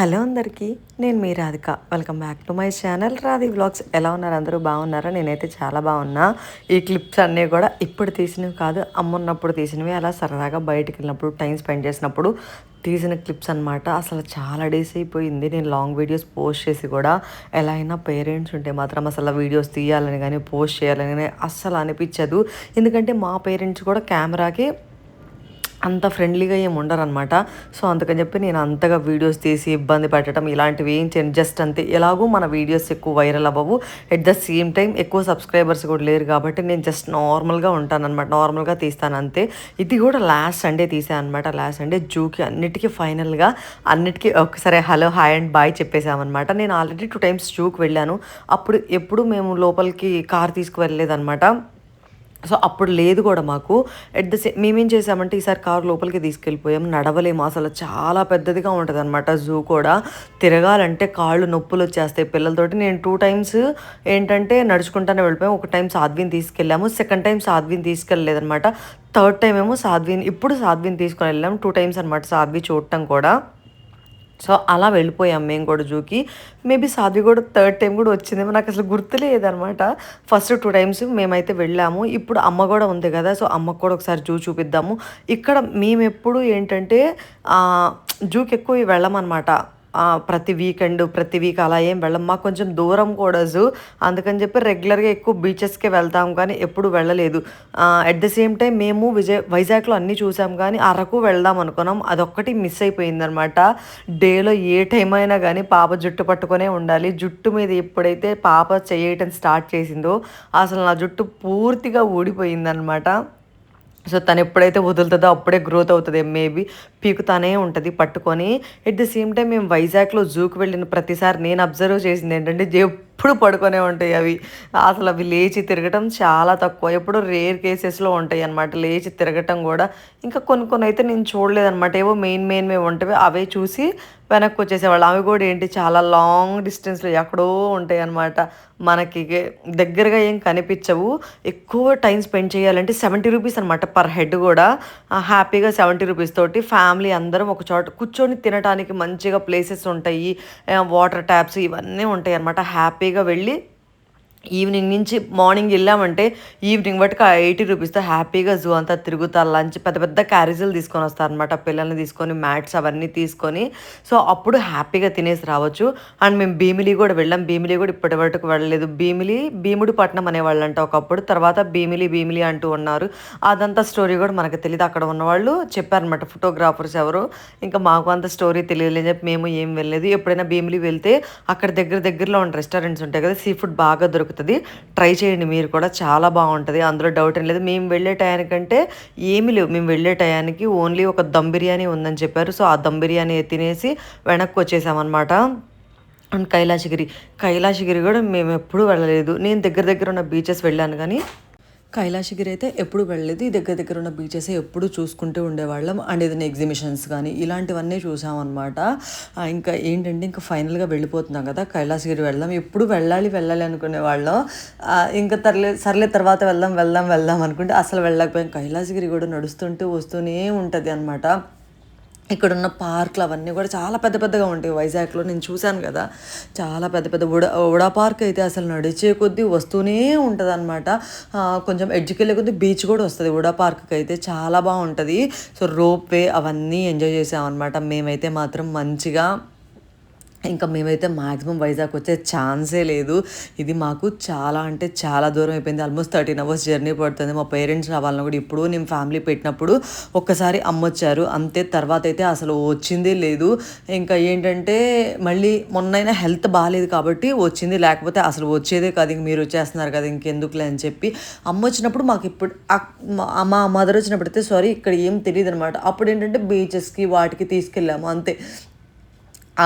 Hello అందరికీ నేను మీ Radhika. Welcome back to my channel Radhi vlogs ఎలా ఉన్నారు? అందరూ బాగున్నారా? నేనైతే చాలా బాగున్నా. ఈ క్లిప్స్ అన్నీ కూడా ఇప్పుడు తీసినవి కాదు అమ్మున్నప్పుడు తీసినవి అలా సరదాగా బయటికి వెళ్ళినప్పుడు టైం స్పెండ్ చేసినప్పుడు తీసిన క్లిప్స్ అనమాట అసలు చాలా డేస్ అయిపోయింది. నేను లాంగ్ వీడియోస్ పోస్ట్ చేసి కూడా ఎలా అయినా పేరెంట్స్ ఉంటే మాత్రం అసలు వీడియోస్ తీయాలని కానీ పోస్ట్ చేయాలని కానీ అస్సలు అనిపించదు. ఎందుకంటే మా పేరెంట్స్ కూడా కెమెరాకి అంత ఫ్రెండ్లీగా ఏమి ఉండరనమాట సో అందుకని చెప్పి నేను అంతగా వీడియోస్ తీసి ఇబ్బంది పెట్టడం ఇలాంటివి ఏం చేయను. జస్ట్ అంతే. ఎలాగో మన వీడియోస్ ఎక్కువ వైరల్ అవ్వవు. ఎట్ ద సేమ్ టైం ఎక్కువ సబ్స్క్రైబర్స్ కూడా లేరు కాబట్టి నేను జస్ట్ నార్మల్గా ఉంటానన్నమాట. నార్మల్గా తీస్తాను అంతే. ఇది కూడా లాస్ట్ సండే తీసాను అనమాట లాస్ట్ సండే జూకి అన్నిటికీ ఫైనల్గా అన్నిటికీ ఒకసారి హలో హాయ్ అండ్ బాయ్ చెప్పేసామన్నమాట నేను ఆల్రెడీ టూ టైమ్స్ జూకి వెళ్ళాను. అప్పుడు ఎప్పుడు మేము లోపలికి కార్ తీసుకువెళ్ళలేదన్నమాట. సో అప్పుడు లేదు కూడా మాకు. ఎట్ ద సేమ్ మేమేం చేసామంటే ఈసారి కారు లోపలికి తీసుకెళ్ళిపోయాం. నడవలేము. అసలు చాలా పెద్దదిగా ఉంటుంది అనమాట జూ కూడా. తిరగాలంటే కాళ్ళు నొప్పులు వచ్చేస్తాయి పిల్లలతోటి. నేను టూ టైమ్స్ ఏంటంటే నడుచుకుంటానే వెళ్ళిపోయాం. ఒక టైం సాధ్విని తీసుకెళ్ళాము. సెకండ్ టైం సాధ్విని తీసుకెళ్ళలేదనమాట థర్డ్ టైం ఏమో సాధ్విని ఇప్పుడు సాధ్విని తీసుకొని వెళ్ళాము టూ టైమ్స్ అనమాట సాధ్వి చూడటం కూడా. సో అలా వెళ్ళిపోయాం మేము కూడా జూకి. మేబీ సాధ్వి కూడా థర్డ్ టైం కూడా వచ్చిందేమో నాకు అసలు గుర్తులేదనమాట ఫస్ట్ టూ టైమ్స్ మేమైతే వెళ్ళాము. ఇప్పుడు అమ్మ కూడా ఉంది కదా సో అమ్మకు కూడా ఒకసారి జూ చూపిద్దాము. ఇక్కడ మేము ఎప్పుడు ఏంటంటే జూకి ఎక్కువ వెళ్ళమన్నమాట ప్రతి వీకెండ్ ప్రతి వీక్ అలా ఏం వెళ్ళం. మాకు కొంచెం దూరం కూడా అందుకని చెప్పి రెగ్యులర్గా ఎక్కువ బీచెస్కే వెళ్తాం కానీ ఎప్పుడు వెళ్ళలేదు. అట్ ద సేమ్ టైం మేము విజయ్ వైజాగ్లో అన్నీ చూసాం కానీ అరకు వెళ్దాం అనుకున్నాం. అదొక్కటి మిస్ అయిపోయిందనమాట డేలో ఏ టైం అయినా కానీ పాప జుట్టు పట్టుకొనే ఉండాలి. జుట్టు మీద ఎప్పుడైతే పాప చేయటం స్టార్ట్ చేసిందో అసలు నా జుట్టు పూర్తిగా ఊడిపోయిందనమాట సో తను ఎప్పుడైతే వదులుతుందో అప్పుడే గ్రోత్ అవుతుంది. మేబీ పీకుతానే ఉంటుంది పట్టుకొని. ఎట్ ద సేమ్ టైం మేము వైజాగ్లో జూకి వెళ్ళిన ప్రతిసారి నేను అబ్జర్వ్ చేసింది ఏంటంటే ఎప్పుడు పడుకొనే ఉంటాయి అవి. అసలు అవి లేచి తిరగటం చాలా తక్కువ. ఎప్పుడు రేర్ కేసెస్లో ఉంటాయి అనమాట లేచి తిరగటం కూడా. ఇంకా కొన్ని కొన్ని అయితే నేను చూడలేదనమాట ఏవో మెయిన్ మెయిన్ మేము అవే చూసి వెనక్కి వచ్చేసేవాళ్ళు. అవి కూడా ఏంటి చాలా లాంగ్ డిస్టెన్స్లో ఎక్కడో ఉంటాయి అనమాట మనకి దగ్గరగా ఏం కనిపించవు. ఎక్కువ టైం స్పెండ్ చేయాలంటే సెవెంటీ రూపీస్ అనమాట పర్ హెడ్ కూడా. హ్యాపీగా సెవెంటీ రూపీస్ తోటి ఫ్యామిలీ అందరం ఒక చోట కూర్చొని తినడానికి మంచిగా ప్లేసెస్ ఉంటాయి. వాటర్ ట్యాప్స్ ఇవన్నీ ఉంటాయి అనమాట హ్యాపీగా వెళ్ళి ఈవినింగ్ నుంచి మార్నింగ్ వెళ్ళామంటే ఈవినింగ్ బట్టి ఎయిటీ రూపీస్తో హ్యాపీగా జూ అంతా తిరుగుతారు లంచ్ పెద్ద పెద్ద క్యారేజీలు తీసుకొని వస్తారనమాట పిల్లల్ని తీసుకొని మ్యాట్స్ అవన్నీ తీసుకొని. సో అప్పుడు హ్యాపీగా తినేసి రావచ్చు. అండ్ మేము భీమిలి కూడా వెళ్ళాం. భీమిలి కూడా ఇప్పటి వరకు వెళ్ళలేదు. భీమిలి భీముడి పట్నం అనేవాళ్ళు అంట ఒకప్పుడు. తర్వాత భీమిలి భీమిలి అంటూ ఉన్నారు. అదంతా స్టోరీ కూడా మనకు తెలియదు అక్కడ ఉన్నవాళ్ళు చెప్పారనమాట ఫోటోగ్రాఫర్స్ ఎవరు? ఇంకా మాకు అంత స్టోరీ తెలియదు చెప్పి మేము ఏం వెళ్ళలేదు. ఎప్పుడైనా భీమిలి వెళ్తే అక్కడ దగ్గర దగ్గరలో ఉన్న రెస్టారెంట్స్ ఉంటాయి కదా సీ ఫుడ్ బాగా దొరుకుతుంది. దొరుకుతుంది. ట్రై చేయండి మీరు కూడా చాలా బాగుంటుంది. అందులో డౌట్ ఏం లేదు. మేము వెళ్ళే టయానికంటే ఏమీ లేవు. మేము వెళ్ళే టయానికి ఓన్లీ ఒక దమ్ బిర్యానీ ఉందని చెప్పారు. సో ఆ దమ్ బిర్యానీ తినేసి వెనక్కి వచ్చేసామన్నమాట. అండ్ కైలాసగిరి. కైలాసగిరి కూడా మేము ఎప్పుడూ వెళ్ళలేదు. నేను దగ్గర దగ్గర ఉన్న బీచెస్ వెళ్ళాను కానీ కైలాసగిరి అయితే ఎప్పుడు వెళ్ళలేదు. ఈ దగ్గర దగ్గర ఉన్న బీచెస్ ఎప్పుడు చూసుకుంటూ ఉండేవాళ్ళం. అండ్ ఏదైనా ఎగ్జిబిషన్స్ కానీ ఇలాంటివన్నీ చూసామన్నమాట. ఇంకా ఏంటంటే ఇంకా ఫైనల్గా వెళ్ళిపోతున్నాం కదా కైలాసగిరి వెళ్దాం. ఎప్పుడు వెళ్ళాలి వెళ్ళాలి అనుకునే వాళ్ళం. ఇంకా తర్లే సర్లే తర్వాత వెళ్దాం వెళ్దాం వెళ్దాం అనుకుంటే అసలు వెళ్ళకపోయాం. కైలాసగిరి కూడా నడుస్తుంటే వస్తూనే ఉంటుంది అనమాట ఇక్కడ ఉన్న పార్కులు అవన్నీ కూడా చాలా పెద్ద పెద్దగా ఉంటాయి. వైజాగ్లో నేను చూశాను కదా. చాలా పెద్ద పెద్ద ఉడా ఉడా పార్క్ అయితే అసలు నడిచే కొద్దీ వస్తూనే ఉంటుంది అనమాట కొంచెం ఎడ్జ్కి కొద్దీ బీచ్ కూడా వస్తుంది. ఉడా పార్క్కి అయితే చాలా బాగుంటుంది. సో రోప్ వే అవన్నీ ఎంజాయ్ చేసామన్నమాట. మేమైతే మాత్రం మంచిగా ఇంకా మేమైతే మ్యాక్సిమం వైజాగ్ వచ్చే ఛాన్సే లేదు. ఇది మాకు చాలా అంటే చాలా దూరం అయిపోయింది. ఆల్మోస్ట్ థర్టీన్ అవర్స్ జర్నీ పడుతుంది. మా పేరెంట్స్ రావాలని కూడా ఇప్పుడు నేను ఫ్యామిలీ పెట్టినప్పుడు ఒక్కసారి అమ్మొచ్చారు. అంతే తర్వాత అయితే అసలు వచ్చిందే లేదు. ఇంకా ఏంటంటే మళ్ళీ మొన్నైనా హెల్త్ బాగాలేదు కాబట్టి వచ్చింది. లేకపోతే అసలు వచ్చేదే కాదు. ఇంక మీరు వచ్చేస్తున్నారు కదా ఇంకెందుకులే అని చెప్పి అమ్మ వచ్చినప్పుడు మాకు ఇప్పుడు మా మదర్ వచ్చినప్పుడు అయితే సారీ ఇక్కడ ఏం తెలియదు అనమాట అప్పుడు ఏంటంటే బీచెస్కి వాటికి తీసుకెళ్ళాము అంతే.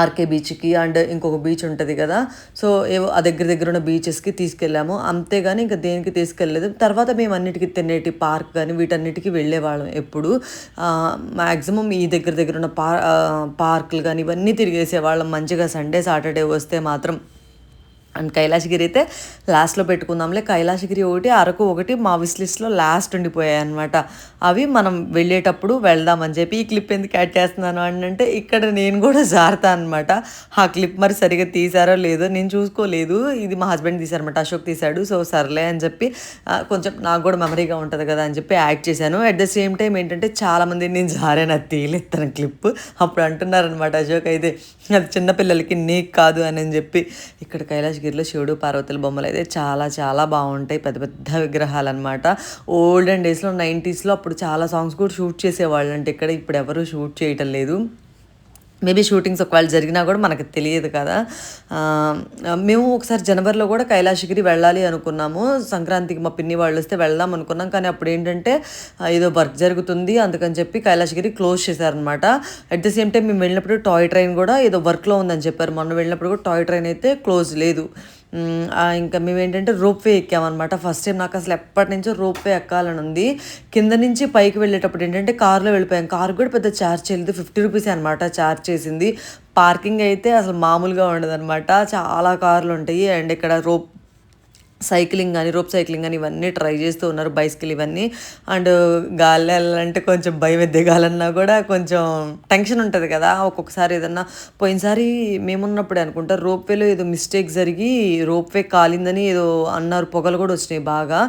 ఆర్కే బీచ్కి అండ్ ఇంకొక బీచ్ ఉంటుంది కదా. సో ఏవో ఆ దగ్గర దగ్గర ఉన్న బీచెస్కి తీసుకెళ్ళాము. అంతేగాని ఇంకా దేనికి తీసుకెళ్ళలేదు. తర్వాత మేము అన్నిటికీ తినేటి పార్క్ కానీ వీటన్నిటికీ వెళ్ళేవాళ్ళం ఎప్పుడు. మ్యాక్సిమం ఈ దగ్గర దగ్గర ఉన్న పార్ పార్కులు కానీ ఇవన్నీ తిరిగేసేవాళ్ళం. మంచిగా సండే సాటర్డే వస్తే మాత్రం అండ్ కైలాసగిరి అయితే లాస్ట్లో పెట్టుకుందాంలే. కైలాసగిరి ఒకటి అరకు ఒకటి మా విస్లిస్ట్లో లాస్ట్ ఉండిపోయాయి అనమాట అవి మనం వెళ్ళేటప్పుడు వెళ్దామని చెప్పి ఈ క్లిప్ ఎందుకు యాడ్ చేస్తున్నాను అని అంటే ఇక్కడ నేను కూడా జారుతా అనమాట ఆ క్లిప్ మరి సరిగా తీసారో లేదో నేను చూసుకోలేదు. ఇది మా హస్బెండ్ తీశారనమాట అశోక్ తీశాడు. సో సర్లే అని చెప్పి కొంచెం నాకు కూడా మెమరీగా ఉంటుంది కదా అని చెప్పి యాడ్ చేశాను. అట్ ద సేమ్ టైం ఏంటంటే చాలామంది నేను జారాను అది తీయలేదు క్లిప్ అప్పుడు అంటున్నారనమాట అశోక్ అయితే అది చిన్నపిల్లలకి నీకు కాదు అని చెప్పి ఇక్కడ కైలాసగిరిలో శివుడు పార్వతుల బొమ్మలు అయితే చాలా చాలా బాగుంటాయి. పెద్ద పెద్ద విగ్రహాలు అనమాట ఓల్డెన్ డేస్లో నైంటీస్లో అప్పుడు చాలా సాంగ్స్ కూడా షూట్ చేసేవాళ్ళు అంటే ఇక్కడ ఇప్పుడు ఎవరు షూట్ చేయటం లేదు. మేబీ షూటింగ్స్ ఒకవేళ జరిగినా కూడా మనకు తెలియదు కదా. మేము ఒకసారి జనవరిలో కూడా కైలాసగిరి వెళ్ళాలి అనుకున్నాము. సంక్రాంతికి మా పిన్ని వాళ్ళు వస్తే వెళ్దాం అనుకున్నాం. కానీ అప్పుడు ఏంటంటే ఏదో వర్క్ జరుగుతుంది అందుకని చెప్పి కైలాసగిరి క్లోజ్ చేశారనమాట అట్ ద సేమ్ టైం మేము వెళ్ళినప్పుడు టాయ్ ట్రైన్ కూడా ఏదో వర్క్లో ఉందని చెప్పారు. మొన్న వెళ్ళినప్పుడు కూడా టాయ్ ట్రైన్ అయితే క్లోజ్ లేదు. ఇంకా మేము ఏంటంటే రోప్ వే ఎక్కామన్నమాట. ఫస్ట్ టైం నాకు అసలు ఎప్పటి నుంచో రోప్ వే ఎక్కాలని ఉంది. కింద నుంచి పైకి వెళ్ళేటప్పుడు ఏంటంటే కార్లో వెళ్ళిపోయాం. కార్ కూడా పెద్ద ఛార్జ్ చేయలేదు. ఫిఫ్టీ రూపీస్ అనమాట ఛార్జ్ చేసింది. పార్కింగ్ అయితే అసలు మామూలుగా ఉండదన్నమాట. చాలా కార్లు ఉంటాయి. అండ్ ఇక్కడ రోప్ సైక్లింగ్ కానీ రోప్ సైక్లింగ్ కానీ ఇవన్నీ ట్రై చేస్తూ ఉన్నారు బైసికల్ ఇవన్నీ. అండ్ గాలి వెళ్ళాలంటే కొంచెం భయం దిగాలన్నా కూడా కొంచెం టెన్షన్ ఉంటుంది కదా. ఒక్కొక్కసారి ఏదన్నా పోయినసారి మేమున్నప్పుడే అనుకుంటా రోప్ వేలో ఏదో మిస్టేక్ జరిగి రోప్ వే కాలిందని ఏదో అన్నారు పొగలు కూడా వచ్చినాయి బాగా.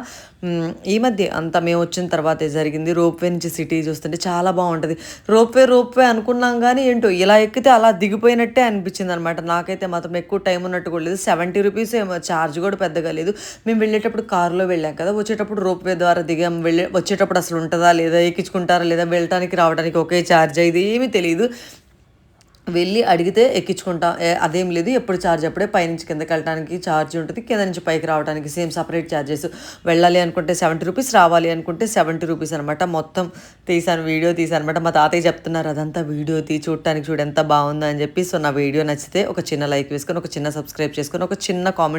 ఈ మధ్య అంతా మేము వచ్చిన తర్వాతే జరిగింది. రోప్వే నుంచి సిటీ చూస్తుంటే చాలా బాగుంటుంది. రోప్వే రోప్వే అనుకున్నాం కానీ ఏంటో ఇలా ఎక్కితే అలా దిగిపోయినట్టే అనిపించింది అనమాట నాకైతే మాత్రం ఎక్కువ టైం ఉన్నట్టు కూడా లేదు. సెవెంటీ రూపీస్ ఏమో ఛార్జ్ కూడా పెద్దగా లేదు. మేము వెళ్ళేటప్పుడు కారులో వెళ్ళాం కదా వచ్చేటప్పుడు రోప్వే ద్వారా దిగాం. వెళ్ళే వచ్చేటప్పుడు అసలు ఉంటుందా లేదా ఎక్కించుకుంటారా లేదా వెళ్ళటానికి రావడానికి ఒకే ఛార్జ్ ఇది ఏమీ తెలియదు వెళ్ళి అడిగితే ఎక్కించుకుంటాం అదేం లేదు ఎప్పుడు ఛార్జ్ అప్పుడే పైనుంచి కిందకి వెళ్ళడానికి ఛార్జ్ ఉంటుంది కింద నుంచి పైకి రావడానికి సేమ్ సపరేట్ ఛార్జెస్. వెళ్ళాలి అనుకుంటే సెవెంటీ రూపీస్ రావాలి అనుకుంటే సెవెంటీ రూపీస్ అనమాట మొత్తం తీసాను వీడియో తీసాను అనమాట మా తాతయ్య చెప్తున్నారు అదంతా వీడియో తీ చూడటానికి చూడు ఎంత బాగుందని చెప్పి. సో నా వీడియో నచ్చితే ఒక చిన్న లైక్ వేసుకొని ఒక చిన్న సబ్స్క్రైబ్ చేసుకొని ఒక చిన్న కామెంట్